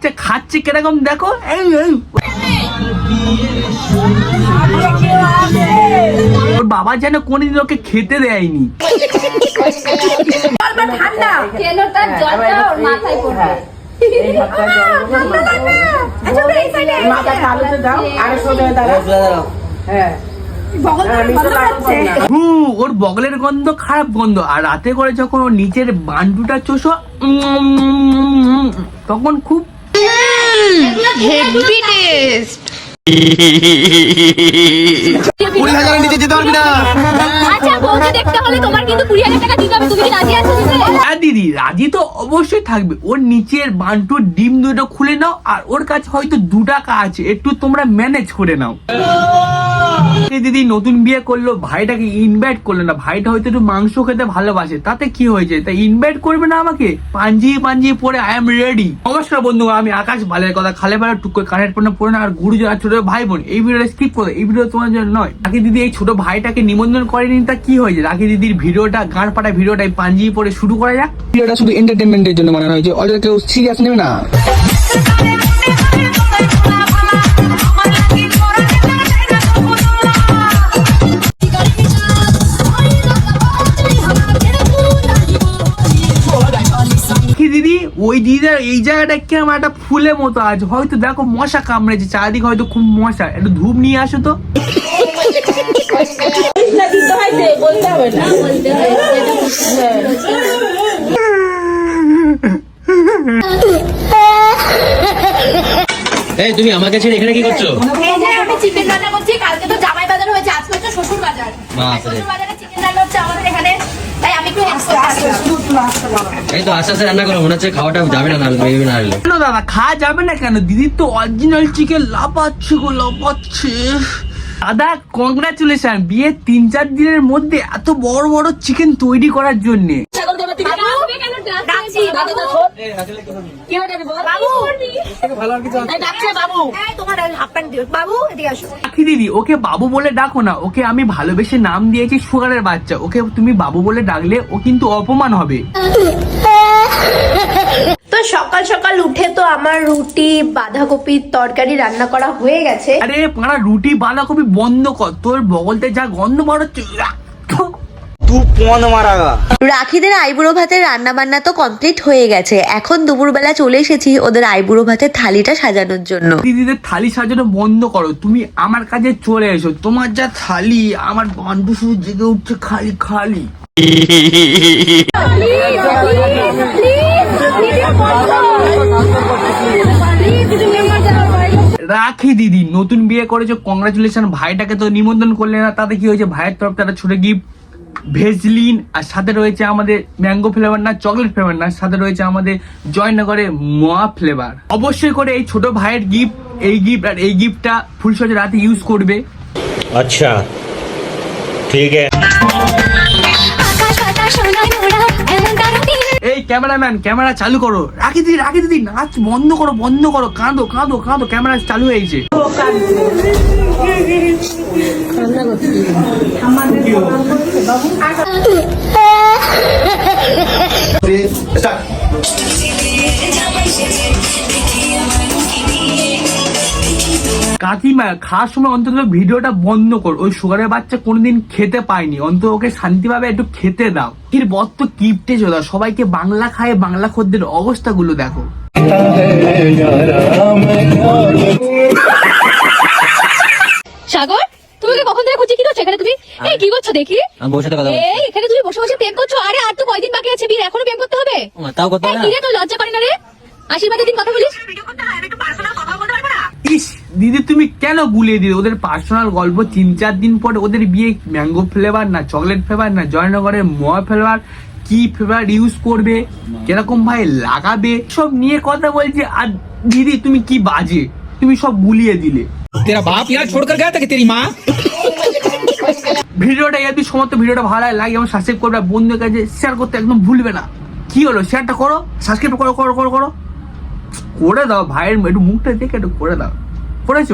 বাচ্চা খাচ্ছে কীরকম দেখো এই, এই। ওর বাবা যেন কোনদিন ওকে খেতে দেয়নি। ঠান্ডা। তার জলটা ওর মাথায় পড়বে? আচ্ছা হ্যাঁ। হ্যাঁ, ওর বগলের গন্ধ খারাপ গন্ধ। আর রাতে করে যখন ওর নিচের বান্ডুটা চোষো উম, তখন খুব হেভি টেস্ট কুড়ি হাজারের নিচে যেতে পারবি না। আচ্ছা বউকে দেখতে হলে তোমার কিন্তু কুড়ি হাজার টাকা দিতে হবে। তুমি কি রাজি আছো হ্যাঁ দিদি রাজি তো অবশ্যই থাকবে। ওর নিচের বান্টুর ডিম দুটো খুলে নাও আর ওর কাছে হয়তো দু টাকা আছে। একটু তোমরা ম্যানেজ করে নাও। দিদি নতুন বিয়ে করল, ভাইটাকে ইনভাইট করল না। ভাইটা হয়তো একটু মাংস খেতে ভালোবাসে। তাতে কি হয়েছে? তাই ইনভাইট করবে না আমাকে? পাঞ্জি পাঞ্জি পরে আই এম রেডি নমস্কার বন্ধু আমি আকাশ বালের কথা খালে বেলা টুক কানের পণ্য পড়ে না, আর গুরুজন আর ছোট ভাই বোন, এই ভিডিওটা স্কিপ করে। এই ভিডিও তোমার জন্য নয়। রাখি দিদি, এই ছোট ভাইটাকে নিমন্ত্রণ করেনি, তা কি হয়েছে? রাখি দিদির ভিডিওটা গান পাটা ভিডিওটা এই পাঞ্জি পরে শুরু করা যাক। ভিডিওটা শুধু এন্টারটেনমেন্টের জন্য বানানো হয়েছে। অলরেডি কেউ সিরিয়াস নেবে না। ওই দিদির এই জায়গাটা কেমন একটা ফুলের মতো আছে? হয়তো দেখো মশা কামড়েছে চারিদিকে হয়তো খুব মশা। একটু ধূপ নিয়ে আসো তো। হয় এই তুমি আমাকে ছেড়ে এখানে কি করছ? এই যে আমি চিকেন রান্না করছি কালকে তো জামাই বাজার হয়েছে আজকে হচ্ছে শ্বশুর বাজার শ্বশুর বাজারে চিকেন রান্না হচ্ছে আমাদের এখানে তাই আমি একটু হেল্প করতে এই তো আস্তে আস্তে রান্না করো মনে হচ্ছে খাওয়াটা যাবে না না বেরোবে না হলে কেন দাদা খাওয়া যাবে না কেন? দিদির তো অরিজিনাল চিকেন লাপাচ্ছে গো লাপাচ্ছে দাদা কংগ্রাচুলেশন বিয়ের তিন চার দিনের মধ্যে এত বড় বড় চিকেন তৈরি করার জন্য। বাবু। কেন ডাকছি বাবু। বাবু তোমার হাফ প্যান্ট দিও। বাবু এদিকে আসো। রাখি দিদি ওকে বাবু বলে ডাকো না। ওকে আমি ভালোবেসে নাম দিয়েছি সুগারের বাচ্চা। ওকে তুমি বাবু বলে ডাকলে ও কিন্তু অপমান হবে। তো সকাল সকাল উঠে তো আমার রুটি বাঁধাকপির তরকারি রান্না করা হয়ে গেছে। আরে পাড়া রুটি বাঁধাকপি বন্ধ কর। তোর বগলতে যা গন্ধ রাখিদের আইবুড়ো ভাতের রান্না বান্না তো কমপ্লিট হয়ে গেছে। এখন দুপুরবেলা চলে এসেছি ওদের আইবুড়ো ভাতের থালিটা সাজানোর জন্য। দিদিদের থালি সাজানো বন্ধ করো। তুমি আমার কাছে চলে এসো। তোমার যা থালি আমার বান্ধু শুধু জেগে উঠছে খালি খালি। রাখি দিদি নতুন বিয়ে করেছ। কংগ্রাচুলেশন ভাইটাকে তো নিমন্ত্রণ করলে না তাতে কি হয়েছে? ভাইয়ের তরফ একটা ছোট গিফট ভেজলিন আর সাথে রয়েছে আমাদের ম্যাঙ্গো ফ্লেভার না চকলেট ফ্লেভার না সাথে রয়েছে আমাদের জয়নগরের মোয়া ফ্লেভার। অবশ্যই করে এই ছোট ভাইয়ের গিফট এই গিফট আর এই গিফটটা ফুলসজ্জা রাতে ইউজ করবে। আচ্ছা ঠিক এই ক্যামেরাম্যান ক্যামেরা চালু করো। রাখি দিদি রাখি দিদি নাচ বন্ধ করো বন্ধ করো কাঁদো কাঁদো কাঁদো ক্যামেরা চালু হয়েছে আমাদের কাকিমা, খাওয়ার সময় অন্তত ভিডিওটা বন্ধ কর। ওই সুগারের বাচ্চা কোনোদিন খেতে পায়নি। অন্তত ওকে শান্তিভাবে একটু খেতে দাও। এর বত্ত কিপটে চোদা। সবাইকে বাংলা খায়, বাংলা খদ্দের অবস্থাগুলো দেখো। সাগর? দিদি তুমি কেন গুলিয়ে ওদের পার্সোনাল গল্প তিন চার দিন পর ওদের বিয়ে ম্যাঙ্গো ফ্লেভার না চকলেট ফ্লেভার না জয়নগরের মোয়া ফ্লেভার কি ফ্লেভার ইউজ করবে কীরকম ভাই লাগাবে সব নিয়ে কথা বলছে। আর দিদি তুমি কি বাজে? তুমি সব গুলিয়ে দিলে। তেরা বাপ ইয়ার ছোড় কর গয়া তা কি তেরি মা? ভিডিওটা যদি সমস্ত ভিডিওটা ভালো লাগে লাগে এবং সাবস্ক্রাইব করবে, বন্ধুদের কাছে শেয়ার করতে একদম ভুলবে না। কি হলো? শেয়ারটা করো সাবস্ক্রাইব করো করো করো করো। করে দাও, ভাইয়ের একটু মুখটা দেখে একটু করে দাও। করেছ?